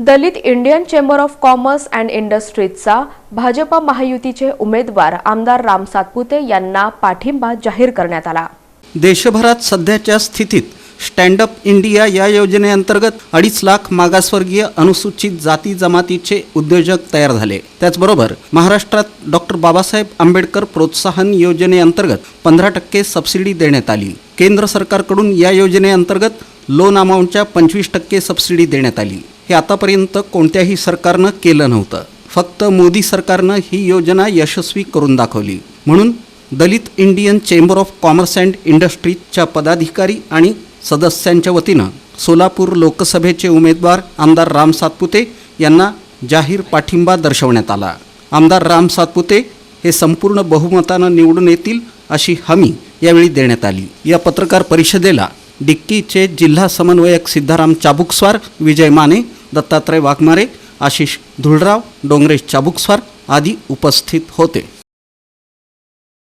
Dalit Indian chamber of commerce and इंडस्ट्रीजचा Bhajpa महायुतीचे उमेदवार आमदार राम सातपुते यांना पाठिंबा जाहीर करण्यात आला. देशभरात सध्याच्या स्थितीत स्टँडअप इंडिया या योजनेअंतर्गत अडीच लाख मागासवर्गीय अनुसूचित जाती जमातीचे उद्योजक तयार झाले. त्याचबरोबर महाराष्ट्रात डॉक्टर बाबासाहेब आंबेडकर प्रोत्साहन योजनेअंतर्गत पंधरा टक्के सबसिडी देण्यात आली. केंद्र सरकारकडून या योजनेअंतर्गत लोन अमाऊंटच्या पंचवीस टक्के सबसिडी देण्यात आली. हे आतापर्यंत कोणत्याही सरकारनं केलं नव्हतं. फक्त मोदी सरकारनं ही योजना यशस्वी करून दाखवली. म्हणून दलित Indian chamber of commerce and इंडस्ट्रीजच्या पदाधिकारी आणि सदस्यांच्या वतीनं सोलापूर लोकसभेचे उमेदवार आमदार राम सातपुते यांना जाहीर पाठिंबा दर्शवण्यात आला. आमदार राम सातपुते हे संपूर्ण बहुमतानं निवडून येतील अशी हमी यावेळी देण्यात आली. या पत्रकार परिषदेला डिक्कीचे जिल्हा समन्वयक सिद्धाराम चाबुकस्वार विजय माने दत्तात्रय वाघमारे आशिष धुळराव डोंगरेश चाबुकस्वार आदी उपस्थित होते.